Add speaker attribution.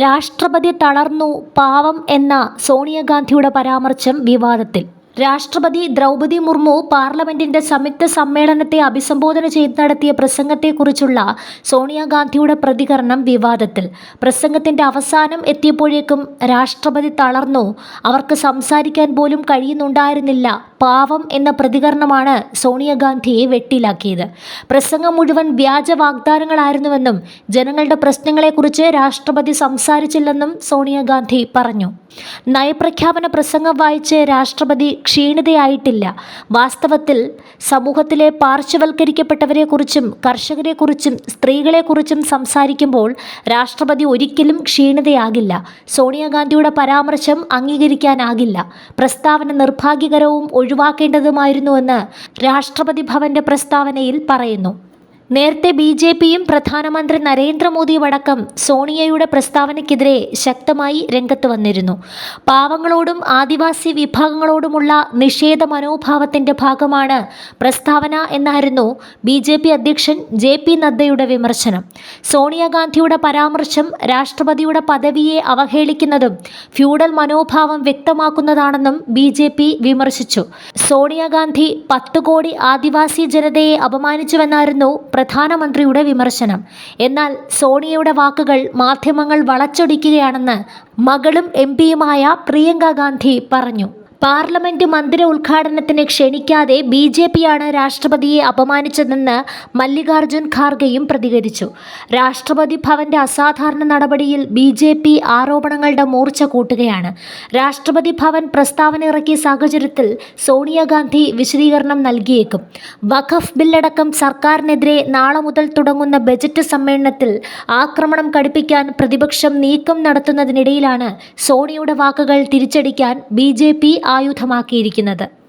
Speaker 1: രാഷ്ട്രപതി തളർന്നു പാവം എന്ന സോണിയാഗാന്ധിയുടെ പരാമർശം വിവാദത്തിൽ. രാഷ്ട്രപതി ദ്രൗപദി മുർമു പാർലമെന്റിന്റെ സംയുക്ത സമ്മേളനത്തെ അഭിസംബോധന ചെയ്ത് നടത്തിയ പ്രസംഗത്തെക്കുറിച്ചുള്ള സോണിയാഗാന്ധിയുടെ പ്രതികരണം വിവാദത്തിൽ. പ്രസംഗത്തിന്റെ അവസാനം എത്തിയപ്പോഴേക്കും രാഷ്ട്രപതി തളർന്നു. അവർക്ക് സംസാരിക്കാൻ പോലും കഴിയുന്നുണ്ടായിരുന്നില്ല. പാവം എന്ന പ്രതികരണമാണ് സോണിയാഗാന്ധിയെ വെട്ടിലാക്കിയത്. പ്രസംഗം മുഴുവൻ വ്യാജ വാഗ്ദാനങ്ങളായിരുന്നുവെന്നും ജനങ്ങളുടെ പ്രശ്നങ്ങളെക്കുറിച്ച് രാഷ്ട്രപതി സംസാരിച്ചില്ലെന്നും സോണിയാഗാന്ധി പറഞ്ഞു. നയപ്രഖ്യാപന പ്രസംഗം വായിച്ച് രാഷ്ട്രപതി ക്ഷീണിതയായിട്ടില്ല. വാസ്തവത്തിൽ സമൂഹത്തിലെ പാർശ്വവൽക്കരിക്കപ്പെട്ടവരെക്കുറിച്ചും കർഷകരെക്കുറിച്ചും സ്ത്രീകളെക്കുറിച്ചും സംസാരിക്കുമ്പോൾ രാഷ്ട്രപതി ഒരിക്കലും ക്ഷീണിതയാകില്ല. സോണിയാഗാന്ധിയുടെ പരാമർശം അംഗീകരിക്കാനാകില്ല. പ്രസ്താവന നിർഭാഗ്യകരവും ഒഴിവാക്കേണ്ടതുമായിരുന്നുവെന്ന് രാഷ്ട്രപതി ഭവന്റെ പ്രസ്താവനയിൽ പറയുന്നു. നേരത്തെ ബി ജെ പിയും പ്രധാനമന്ത്രി നരേന്ദ്രമോദിയും അടക്കം സോണിയയുടെ പ്രസ്താവനയ്ക്കെതിരെ ശക്തമായി രംഗത്ത് വന്നിരുന്നു. പാവങ്ങളോടും ആദിവാസി വിഭാഗങ്ങളോടുമുള്ള നിഷേധ മനോഭാവത്തിന്റെ ഭാഗമാണ് പ്രസ്താവന എന്നായിരുന്നു ബി ജെ പി അധ്യക്ഷൻ ജെ പി നദ്ദയുടെ വിമർശനം. സോണിയാഗാന്ധിയുടെ പരാമർശം രാഷ്ട്രപതിയുടെ പദവിയെ അവഹേളിക്കുന്നതും ഫ്യൂഡൽ മനോഭാവം വ്യക്തമാക്കുന്നതാണെന്നും ബി ജെ പി വിമർശിച്ചു. സോണിയാഗാന്ധി പത്ത് കോടി ആദിവാസി ജനതയെ അപമാനിച്ചുവെന്നായിരുന്നു പ്രധാനമന്ത്രിയുടെ വിമർശനം. എന്നാൽ സോണിയയുടെ വാക്കുകൾ മാധ്യമങ്ങൾ വളച്ചൊടിക്കുകയാണെന്ന് മകളും എം പിയുമായ പ്രിയങ്ക ഗാന്ധി പറഞ്ഞു. പാർലമെന്റ് മന്ദിര ഉദ്ഘാടനത്തിന് ക്ഷണിക്കാതെ ബി ജെ പിയാണ് രാഷ്ട്രപതിയെ അപമാനിച്ചതെന്ന് മല്ലികാർജുൻ ഖാർഗെയും പ്രതികരിച്ചു. രാഷ്ട്രപതി ഭവന്റെ അസാധാരണ നടപടിയിൽ ബി ജെ പി ആരോപണങ്ങളുടെ മൂർച്ച കൂട്ടുകയാണ്. രാഷ്ട്രപതി ഭവൻ പ്രസ്താവന ഇറക്കിയ സാഹചര്യത്തിൽ സോണിയാഗാന്ധി വിശദീകരണം നൽകിയേക്കും. വഖഫ് ബില്ലടക്കം സർക്കാരിനെതിരെ നാളെ മുതൽ തുടങ്ങുന്ന ബജറ്റ് സമ്മേളനത്തിൽ ആക്രമണം കടുപ്പിക്കാൻ പ്രതിപക്ഷം നീക്കം നടത്തുന്നതിനിടയിലാണ് സോണിയുടെ വാക്കുകൾ തിരിച്ചടിക്കാൻ ബി ജെ പി ആയുധമാക്കിയിരിക്കുന്നത്.